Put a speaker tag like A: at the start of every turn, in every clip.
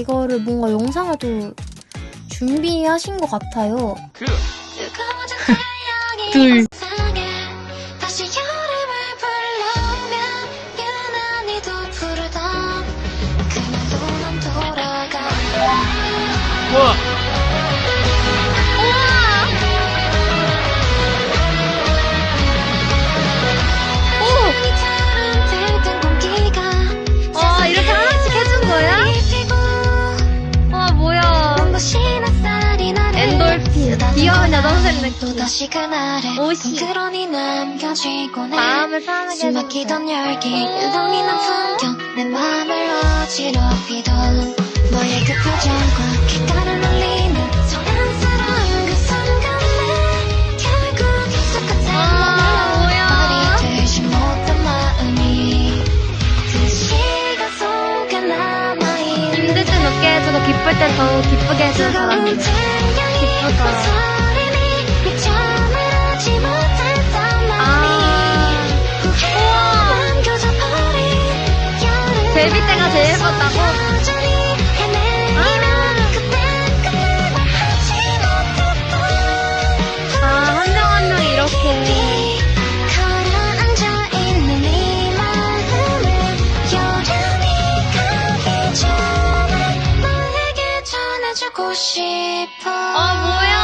A: 이거를 뭔가 영상을 또 준비하신 것 같아요.
B: 그
A: 둘.
C: 다
A: 귀여운 여동생 느낌.
C: 또 다시 남겨지고 내
A: 마음을 편하게.
C: 막히던 열기 난 풍경 내 맘을 어지럽히던 너의 그 표정과 귓가를 날리는 소란스러운 그 순간에 결국 똑같은
A: 아.
C: 말이 되지 못한 마음이 그 시간 속에 남아있는
A: 힘들 땐 웃게 해주고 기쁠 땐 더욱 기쁘게 해주는 사람이.
C: 말하지 못했던 마음이
A: 아. 데뷔 때가 제일 예뻤다고?
C: 싶어.
A: 어, 뭐야.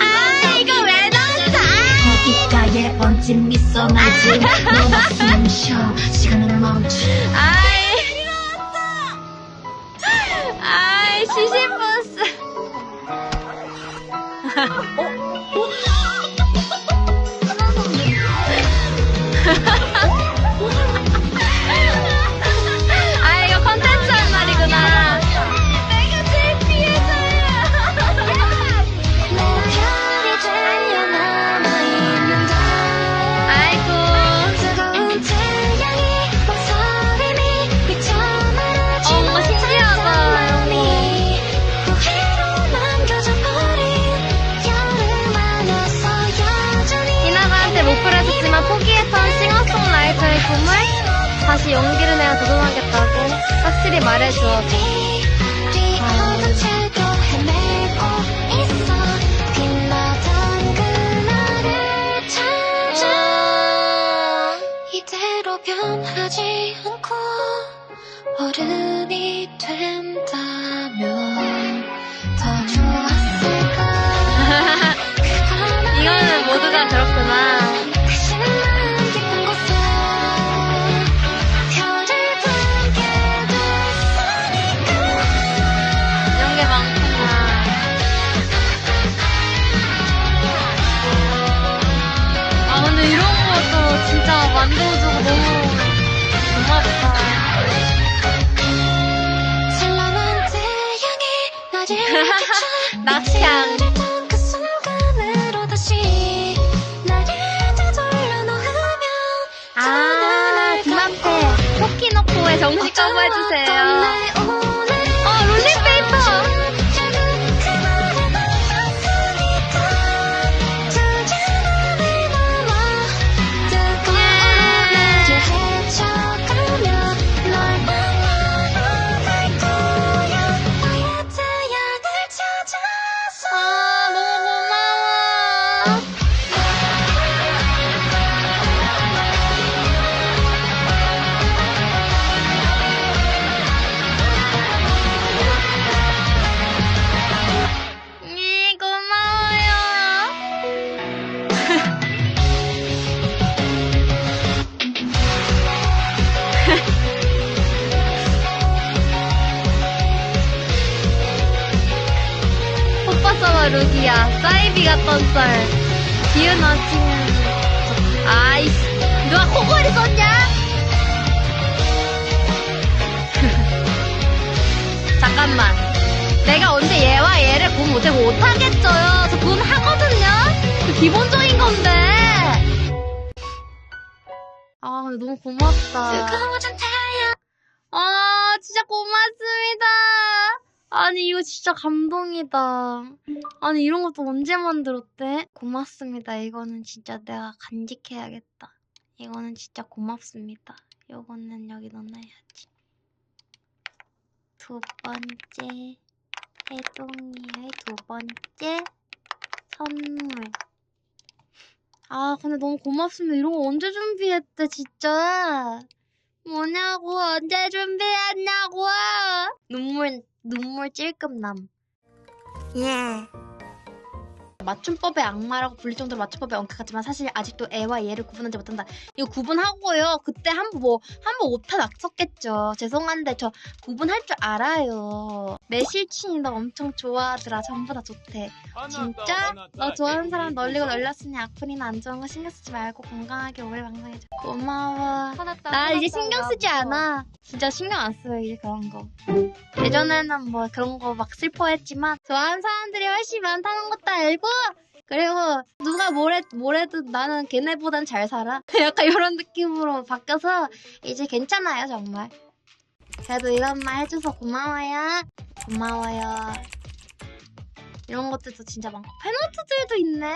A: 아, 이거 왜 넣었어?
C: 귓가에 번진 미소 나지. 너와 숨쉬어. 시간을 멈춰.
A: 아이. 아이, 시시버스. 다시 용기를 내어 도전하겠다고 확실히 말해주어.
C: 우리 어떤 채도 헤매고 있어 빛나던 그날을 찾아 이대로 변하지 않고 어른이 된
A: 향.
C: 그
A: 아, 김앞에 토끼노코의 정식 커버 해주세요. 루기야. 사이비 같던 썰 기운 넘치는 아이씨. 누가 코골이 썼냐? 잠깐만. 내가 언제 얘와 얘를 군 못해 못하겠어요. 저군 하거든요. 그 기본적인 건데. 아 근데 너무 고맙다. 아, 진짜 고맙습니다. 아니, 이거 진짜 감동이다. 아니, 이런 것도 언제 만들었대? 고맙습니다. 이거는 진짜 내가 간직해야겠다. 이거는 진짜 고맙습니다. 요거는 여기 넣어놔야지. 두 번째 해동이의 두 번째 선물. 아, 근데 너무 고맙습니다. 이런 거 언제 준비했대, 진짜. 뭐냐고, 언제 준비했냐고! 눈물, 눈물 찔끔 남. 예. 맞춤법의 악마라고 불릴 정도로 맞춤법에 엄격하지만 사실 아직도 애와 얘를 구분하지 못한다. 이거 구분하고요. 그때 한 번 뭐, 한 번 오타 낙섰겠죠. 죄송한데 저 구분할 줄 알아요. 매실친이 너 엄청 좋아하더라. 전부 다 좋대. 진짜? 너 좋아하는 사람 널리고 널렸으니 악플이나 안 좋은 거 신경 쓰지 말고 건강하게 오래 방송해줘. 고마워. 나 이제 신경 쓰지 않아. 진짜 신경 안 써요, 이제 그런 거. 예전에는 뭐 그런 거 막 슬퍼했지만 좋아하는 사람들이 훨씬 많다는 것도 알고 그리고 누가 뭐래, 뭐래도 나는 걔네보단 잘 살아. 약간 이런 느낌으로 바뀌어서 이제 괜찮아요, 정말. 그래도 이런 말 해줘서 고마워요. 고마워요. 이런 것들도 진짜 많고 팬아트들도 있네.